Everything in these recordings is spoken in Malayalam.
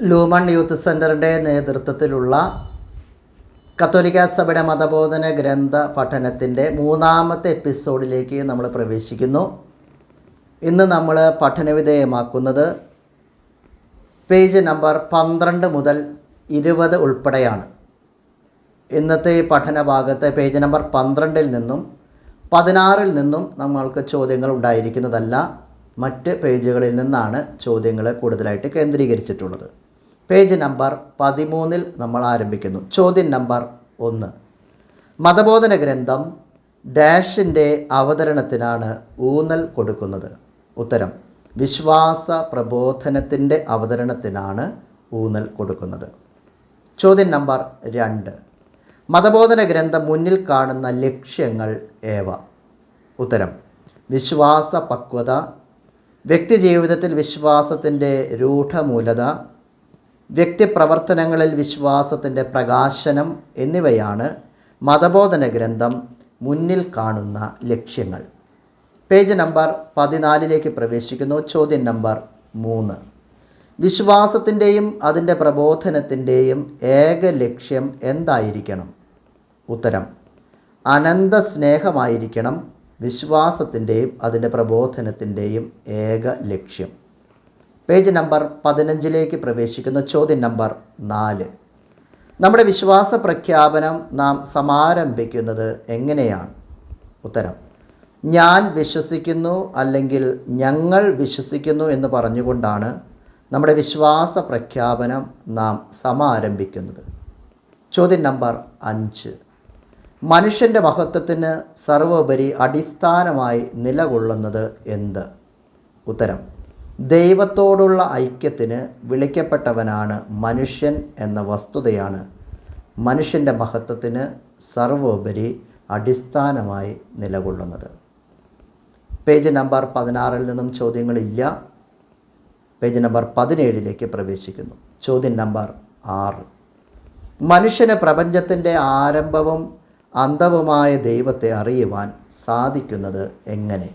ലൂമൺ യൂത്ത് സെന്ററിന്റെ നേതൃത്വത്തിലുള്ള കത്തോലിക്ക സഭയുടെ മതബോധന ഗ്രന്ഥ പഠനത്തിന്റെ മൂന്നാമത്തെ എപ്പിസോഡിലേക്ക് നമ്മൾ പ്രവേശിക്കുന്നു. ഇന്ന് നമ്മൾ പഠനവിധേയമാക്കുന്നത് പേജ് നമ്പർ പന്ത്രണ്ട് മുതൽ ഇരുപത് ഉൾപ്പെടെയാണ്. ഇന്നത്തെ പഠന ഭാഗത്ത് പേജ് നമ്പർ പന്ത്രണ്ടിൽ നിന്നും പതിനാറിൽ നിന്നും നമ്മൾക്ക് ചോദ്യങ്ങൾ ഉണ്ടായിരിക്കുന്നതല്ല. മറ്റ് പേജുകളിൽ നിന്നാണ് ചോദ്യങ്ങൾ കൂടുതലായിട്ട് കേന്ദ്രീകരിച്ചിട്ടുള്ളത്. പേജ് നമ്പർ പതിമൂന്നിൽ നമ്മൾ ആരംഭിക്കുന്നു. ചോദ്യം നമ്പർ ഒന്ന്. മതബോധന ഗ്രന്ഥം ഡാഷിന്റെ അവതരണത്തിനാണ് ഊന്നൽ കൊടുക്കുന്നത്. ഉത്തരം. വിശ്വാസ പ്രബോധനത്തിന്റെ അവതരണത്തിനാണ് ഊന്നൽ കൊടുക്കുന്നത്. ചോദ്യം നമ്പർ രണ്ട്. മതബോധന ഗ്രന്ഥം മുന്നിൽ കാണുന്ന ലക്ഷ്യങ്ങൾ ഏവ? ഉത്തരം. വിശ്വാസ പക്വത വ്യക്തിജീവിതത്തിൽ വിശ്വാസത്തിന്റെ രൂഢമൂലത വ്യക്തിപ്രവർത്തനങ്ങളിൽ വിശ്വാസത്തിന്റെ പ്രകാശനം എന്നിവയാണ് മതബോധന ഗ്രന്ഥം മുന്നിൽ കാണുന്ന ലക്ഷ്യങ്ങൾ. പേജ് നമ്പർ പതിനാലിലേക്ക് പ്രവേശിക്കുന്നു. ചോദ്യം നമ്പർ മൂന്ന്. വിശ്വാസത്തിന്റെയും അതിന്റെ പ്രബോധനത്തിന്റെയും ഏക ലക്ഷ്യം എന്തായിരിക്കണം? ഉത്തരം അനന്ത സ്നേഹമായിരിക്കണം വിശ്വാസത്തിന്റെയും അതിന്റെ പ്രബോധനത്തിന്റെയും ഏക ലക്ഷ്യം. പേജ് നമ്പർ പതിനഞ്ചിലേക്ക് പ്രവേശിക്കുന്ന ചോദ്യം നമ്പർ നാല്. നമ്മുടെ വിശ്വാസ പ്രഖ്യാപനം നാം സമാരംഭിക്കുന്നത് എങ്ങനെയാണ്? ഉത്തരം ഞാൻ വിശ്വസിക്കുന്നു അല്ലെങ്കിൽ ഞങ്ങൾ വിശ്വസിക്കുന്നു എന്ന് പറഞ്ഞുകൊണ്ടാണ് നമ്മുടെ വിശ്വാസ പ്രഖ്യാപനം നാം സമാരംഭിക്കുന്നത്. ചോദ്യം നമ്പർ അഞ്ച്. മനുഷ്യന്റെ മഹത്വത്തിന് സർവോപരി അടിസ്ഥാനമായി നിലകൊള്ളുന്നത് എന്ത്? ഉത്തരം ദൈവത്തോടുള്ള ഐക്യത്തിന് വിളിക്കപ്പെട്ടവനാണ് മനുഷ്യൻ എന്ന വസ്തുതയാണ്. മനുഷ്യന്റെ മഹത്വത്തിന് സർവോപരി അടിസ്ഥാനമായി നിലകൊള്ളുന്നത്. പേജ് നമ്പർ പതിനാറിൽ നിന്നും ചോദ്യങ്ങളില്ല. പേജ് നമ്പർ പതിനേഴിലേക്ക് പ്രവേശിക്കുന്നു. ചോദ്യം നമ്പർ ആറ്. മനുഷ്യന് പ്രപഞ്ചത്തിന്റെ ആരംഭവും അന്തവുമായ ദൈവത്തെ അറിയുവാൻ സാധിക്കുന്നത് എങ്ങനെ?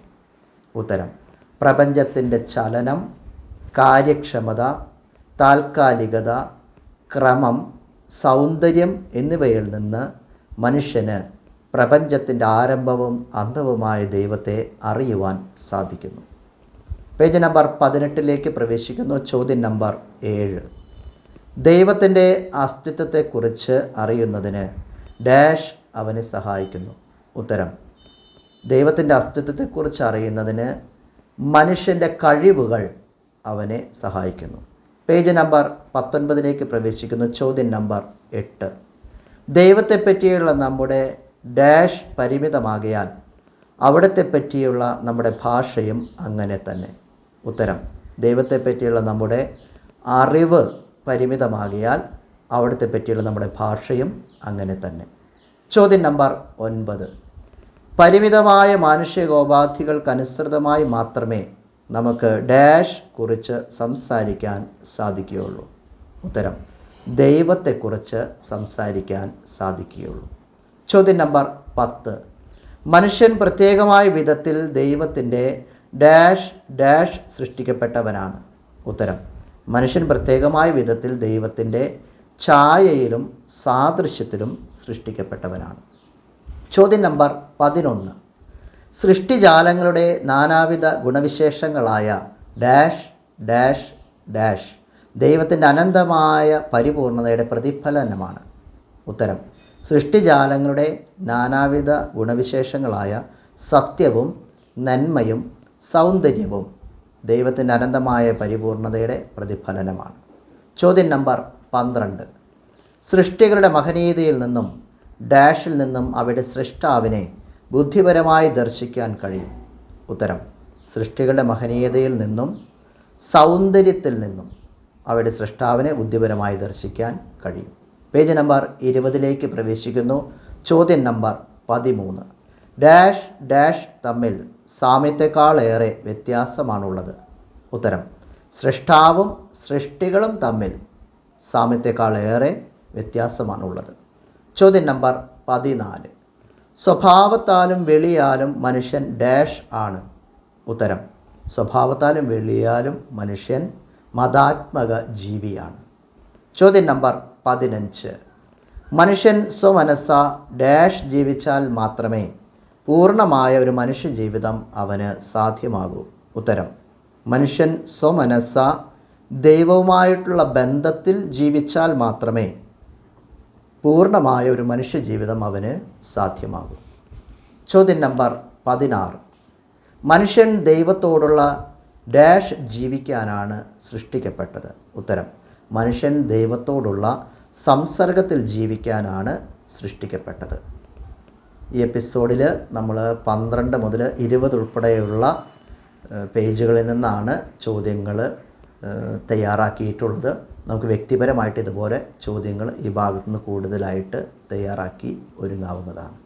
ഉത്തരം പ്രപഞ്ചത്തിന്റെ ചലനം കാര്യക്ഷമത താൽക്കാലികത ക്രമം സൗന്ദര്യം എന്നിവയിൽ നിന്ന് മനുഷ്യന് പ്രപഞ്ചത്തിന്റെ ആരംഭവും അന്തവുമായ ദൈവത്തെ അറിയുവാൻ സാധിക്കുന്നു. പേജ് നമ്പർ പതിനെട്ടിലേക്ക് പ്രവേശിക്കുന്നു. ചോദ്യം നമ്പർ ഏഴ്. ദൈവത്തിന്റെ അസ്തിത്വത്തെക്കുറിച്ച് അറിയുന്നതിന് ഡാഷ് അവനെ സഹായിക്കുന്നു. ഉത്തരം. ദൈവത്തിന്റെ അസ്തിത്വത്തെക്കുറിച്ച് അറിയുന്നതിന് മനുഷ്യന്റെ കഴിവുകൾ അവനെ സഹായിക്കുന്നു. പേജ് നമ്പർ പത്തൊൻപതിലേക്ക് പ്രവേശിക്കുന്ന ചോദ്യം നമ്പർ എട്ട്. ദൈവത്തെ പറ്റിയുള്ള നമ്മുടെ ഡാഷ് പരിമിതമാകിയാൽ അവിടത്തെ പറ്റിയുള്ള നമ്മുടെ ഭാഷയും അങ്ങനെ തന്നെ. ഉത്തരം ദൈവത്തെ പറ്റിയുള്ള നമ്മുടെ അറിവ് പരിമിതമാകിയാൽ അവിടത്തെ പറ്റിയുള്ള നമ്മുടെ ഭാഷയും അങ്ങനെ തന്നെ. ചോദ്യം നമ്പർ ഒൻപത്. പരിമിതമായ മാനുഷികോപാധികൾക്കനുസൃതമായി മാത്രമേ നമുക്ക് ഡാഷ് കുറിച്ച് സംസാരിക്കാൻ സാധിക്കുകയുള്ളൂ. ഉത്തരം ദൈവത്തെക്കുറിച്ച് സംസാരിക്കാൻ സാധിക്കുകയുള്ളൂ. ചോദ്യം നമ്പർ പത്ത്. മനുഷ്യൻ പ്രത്യേകമായ വിധത്തിൽ ദൈവത്തിന്റെ ഡാഷ് ഡാഷ് സൃഷ്ടിക്കപ്പെട്ടവനാണ്. ഉത്തരം മനുഷ്യൻ പ്രത്യേകമായ വിധത്തിൽ ദൈവത്തിന്റെ ഛായയിലും സാദൃശ്യത്തിലും സൃഷ്ടിക്കപ്പെട്ടവനാണ്. ചോദ്യം നമ്പർ പതിനൊന്ന്. സൃഷ്ടിജാലങ്ങളുടെ നാനാവിധ ഗുണവിശേഷങ്ങളായ ഡാഷ് ഡാഷ് ഡാഷ് ദൈവത്തിന്റെ അനന്തമായ പരിപൂർണതയുടെ പ്രതിഫലനമാണ്. ഉത്തരം സൃഷ്ടിജാലങ്ങളുടെ നാനാവിധ ഗുണവിശേഷങ്ങളായ സത്യവും നന്മയും സൗന്ദര്യവും ദൈവത്തിന്റെ അനന്തമായ പരിപൂർണതയുടെ പ്രതിഫലനമാണ്. ചോദ്യം നമ്പർ പന്ത്രണ്ട്. സൃഷ്ടികളുടെ മഹനീയതയിൽ നിന്നും ഡാഷിൽ നിന്നും അവിടെ സൃഷ്ടാവിനെ ബുദ്ധിപരമായി ദർശിക്കാൻ കഴിയും. ഉത്തരം സൃഷ്ടികളുടെ മഹനീയതയിൽ നിന്നും സൗന്ദര്യത്തിൽ നിന്നും അവിടെ സൃഷ്ടാവിനെ ബുദ്ധിപരമായി ദർശിക്കാൻ കഴിയും. പേജ് നമ്പർ ഇരുപതിലേക്ക് പ്രവേശിക്കുന്നു. ചോദ്യം നമ്പർ പതിമൂന്ന്. ഡാഷ് ഡാഷ് തമ്മിൽ സാമ്യത്തെക്കാളേറെ വ്യത്യാസമാണുള്ളത്. ഉത്തരം സൃഷ്ടാവും സൃഷ്ടികളും തമ്മിൽ സാമ്യത്തെക്കാളേറെ വ്യത്യാസമാണുള്ളത്. ചോദ്യം നമ്പർ പതിനാല്. സ്വഭാവത്താലും വെളിയാലും മനുഷ്യൻ ഡാഷ് ആണ്. ഉത്തരം സ്വഭാവത്താലും വെളിയാലും മനുഷ്യൻ മതാത്മക ജീവിയാണ്. ചോദ്യം നമ്പർ പതിനഞ്ച്. മനുഷ്യൻ സ്വമനസ ഡാഷ് ജീവിച്ചാൽ മാത്രമേ പൂർണമായ ഒരു മനുഷ്യ ജീവിതം അവന് സാധ്യമാകൂ. ഉത്തരം മനുഷ്യൻ സ്വമനസ ദൈവവുമായിട്ടുള്ള ബന്ധത്തിൽ ജീവിച്ചാൽ മാത്രമേ പൂർണമായ ഒരു മനുഷ്യജീവിതം അവന് സാധ്യമാകും. ചോദ്യം നമ്പർ പതിനാറ്. മനുഷ്യൻ ദൈവത്തോടുള്ള ഡാഷ് ജീവിക്കാനാണ് സൃഷ്ടിക്കപ്പെട്ടത്. ഉത്തരം മനുഷ്യൻ ദൈവത്തോടുള്ള സംസർഗത്തിൽ ജീവിക്കാനാണ് സൃഷ്ടിക്കപ്പെട്ടത്. ഈ എപ്പിസോഡിൽ നമ്മൾ പന്ത്രണ്ട് മുതൽ ഇരുപത് ഉൾപ്പെടെയുള്ള പേജുകളിൽ നിന്നാണ് ചോദ്യങ്ങൾ തയ്യാറാക്കിയിട്ടുള്ളത്. നമുക്ക് വ്യക്തിപരമായിട്ട് ഇതുപോലെ ചോദ്യങ്ങൾ ഈ ഭാഗത്തുനിന്ന് കൂടുതലായിട്ട് തയ്യാറാക്കി ഒരുങ്ങാവുന്നതാണ്.